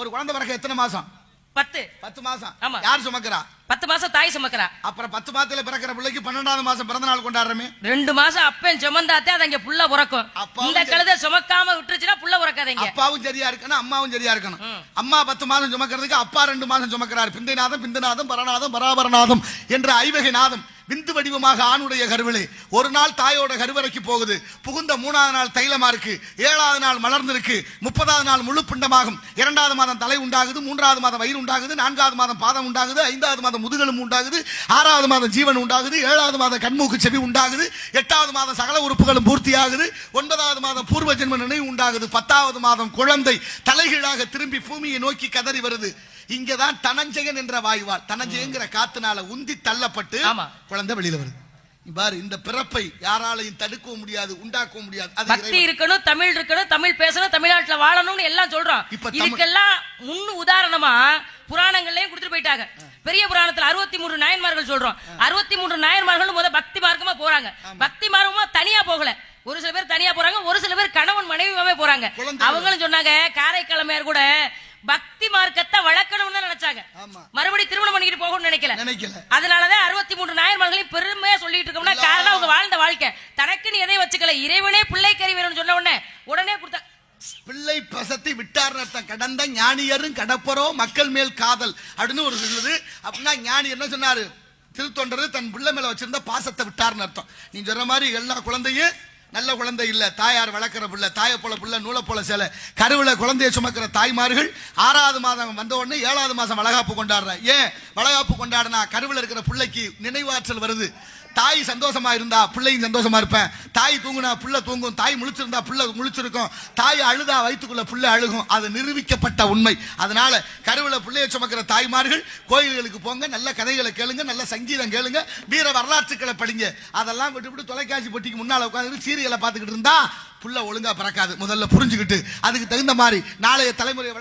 ஒரு குழந்தை பிறக்க எத்தனை மாசம்? பத்து. பத்து மாசம். ஆமா. யார் சுமக்கிறா? பத்து மாசம் தாய் சுமக்கிறா. அப்புறம் பத்து மாதத்துல பிறக்கிற பிள்ளைக்கு பன்னெண்டாவது மாசம் பிறந்த நாள் கொண்டாடுறமே. ரெண்டு மாசம் அப்பன் சுமந்தாத்தே அது அங்க புள்ள உறக்கும் இந்த. கழுதை சுமக்காம விட்டுருச்சுன்னா புள்ள உறக்காதீங்க அப்பாவும் சரியா இருக்கணும் அம்மாவும் சரியா இருக்கணும். அம்மா பத்து மாதம் சுமக்கிறதுக்கு அப்பா ரெண்டு மாதம் சுமக்கிறார். பிந்தைநாதம் பிந்தநாதம் பரநாதம் பராபரநாதம் என்ற ஐவகை நாதம். விந்து வடிவமாக ஆணுடைய கருவிலை ஒரு நாள் தாயோட கருவறைக்கு போகுது. புகுந்த மூணாவது நாள் தைலமா இருக்கு. ஏழாவது நாள் மலர்ந்து இருக்கு முப்பதாவது நாள் முழு பிண்டமாகும். இரண்டாவது மாதம் தலை உண்டாகுது. மூன்றாவது மாதம் வயிறு உண்டாகுது. நான்காவது மாதம் பாதம் உண்டாகுது. ஐந்தாவது மாதம் முதுகெலும்பு உண்டாகுது. ஆறாவது மாதம் ஜீவன் உண்டாகுது. ஏழாவது மாதம் கண்மூக்கு செவி உண்டாகுது. எட்டாவது மாதம் சகல உறுப்புகளும் பூர்த்தியாகுது. ஒன்பதாவது மாதம் பூர்வ ஜென்ம நினைவு உண்டாகுது. பத்தாவது மாதம் குழந்தை தலைகீழாக திரும்பி பூமியை நோக்கி கதறி வருது. இங்கதான் தனஞ்சயன் என்ற வாயுவால் தனஞ்சயங்கிற காத்துனால உந்தி தள்ளப்பட்டு ஆமா. குழந்தை வெளியில வருது. பாரு இந்த பிறப்பை யாராலையும் தடுக்கவும் முடியாது உண்டாக்கவும் முடியாது. பக்தி. இருக்கணும் தமிழ் இருக்கணும் தமிழ் பேசணும் தமிழ்நாட்டுல வாழணும்னு எல்லாம் சொல்றோம் இதுக்கெல்லாம் முன் உதாரணமா புராணங்கள்லயும் கொடுத்துட்டு போயிட்டாங்க. பெரிய புராணத்துல அறுபத்தி மூன்று நாயன்மார்கள் சொல்றோம். அறுபத்தி மூன்று நாயன்மார்கள் முத பக்தி மார்க்கமா போறாங்க. பக்தி மார்க்கமா தனியா போகல. ஒரு சில பேர் தனியா போறாங்க ஒரு சில பேர் கணவன் மனைவியாவே போறாங்க. அவங்களும் சொன்னாங்க காரைக்கிழமையார் கூட பக்தி மார்க்கத்தை வளர்க்கணும்னு நினைச்சாங்க. மறுபடியும் திருமணம் பண்ணிக்கிட்டு போகணும்னு நினைக்கல. நினைக்கல. அதனாலதான் பண்ணிட்டு இருக்கோம்னா காரணம் அவங்க வாழ்ந்த வாழ்க்கை. தனக்குன்னு எதை வச்சுக்கல. இறைவனே பிள்ளை கறி வேணும்னு சொன்ன உடனே உடனே கொடுத்தா பிள்ளை பசத்தை விட்டார் அர்த்தம். கடந்த ஞானியரும் கடப்பரோ மக்கள் மேல் காதல் அப்படின்னு ஒரு சொல்லுது. அப்படின்னா ஞானி என்ன சொன்னாரு? திருத்தொண்டரு தன் பிள்ளை மேல வச்சிருந்த பாசத்தை விட்டார்னு அர்த்தம். நீ சொல்ற மாதிரி எல்லா குழந்தையும் நல்ல குழந்தை இல்ல. தாயார் வளர்க்கிற பிள்ளை தாயை போல பிள்ளை நூலை போல சேலை. கருவில குழந்தையை சுமக்கிற தாய்மார்கள் ஆறாவது மாதம் வந்த உடனே ஏழாவது மாசம் வளகாப்பு கொண்டாடுற ஏன்? வளகாப்பு கொண்டாடினா கருவில இருக்கிற பிள்ளைக்கு நினைவாற்றல் வருது. தாய் சந்தோஷமா இருந்தா பிள்ளையும் சந்தோஷமா இருப்பேன். தாய் தூங்குனா புள்ள தூங்கும். தாய் முழிச்சிருந்தா புள்ள முழிச்சிருக்கும். தாய் அழுதா வயிற்றுக்குள்ள புள்ள அழுகும். அது நிரூபிக்கப்பட்ட உண்மை. அதனால கருவில பிள்ளையை சுமக்கிற தாய்மார்கள் கோயில்களுக்கு போங்க நல்ல கதைகளை கேளுங்க நல்ல சங்கீதம் கேளுங்க வீர வரலாற்றுக்களை படிங்க. அதெல்லாம் விட்டு விட்டு தொலைக்காட்சி பொட்டிக்கு முன்னால உட்காந்து சீரியலை பார்த்துக்கிட்டு இருந்தா புள்ள ஒழுங்கா பிறக்காது. முதல்ல புரிஞ்சுக்கிட்டு அதுக்கு தகுந்த மாதிரி நாளைய தலைமுறை